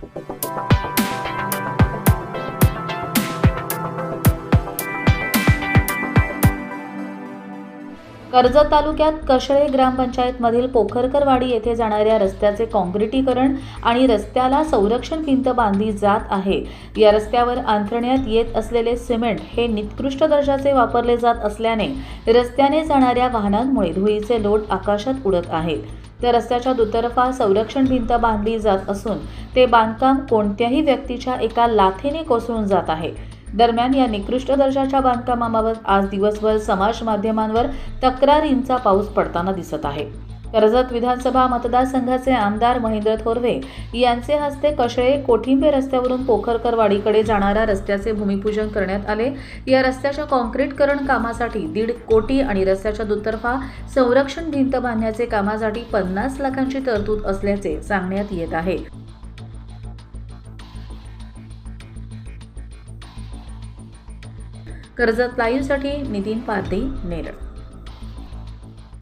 Thank you. Karjat तालुक्यात कशळे ग्रामपंचायतमधील पोखरकरवाडी येथे जाणाऱ्या रस्त्याचे काँक्रिटीकरण आणि रस्त्याला संरक्षण भिंत बांधली जात आहे. या रस्त्यावर अंथरण्यात येत असलेले सिमेंट हे निकृष्ट दर्जाचे वापरले जात असल्याने रस्त्याने जाणाऱ्या वाहनांमुळे धुळीचे लोट आकाशात उडत आहेत. त्या रस्त्याच्या दुतर्फा संरक्षण भिंत बांधली जात असून ते बांधकाम कोणत्याही व्यक्तीच्या एका लाथेने कोसळून जात आहे. दरम्यान या निकृष्ट दर्जाच्या बांधकामाबाबत आज दिवसभर समाज माध्यमांवर तक्रारींचा पाऊस पडताना दिसत आहे. कर्जत विधानसभा मतदारसंघाचे आमदार महेंद्र थोरवे यांचे हस्ते कशळे कोठिंबे रस्त्यावरून पोखरकरवाडीकडे जाणाऱ्या रस्त्याचे भूमिपूजन करण्यात आले. या रस्त्याच्या काँक्रीटकरण कामासाठी दीड कोटी आणि रस्त्याच्या दुतर्फा संरक्षण भिंत बांधण्याचे कामासाठी पन्नास लाखांची तरतूद असल्याचे सांगण्यात येत आहे. कर्जत लाईव्हसाठी नितीन पारधी नेरळ.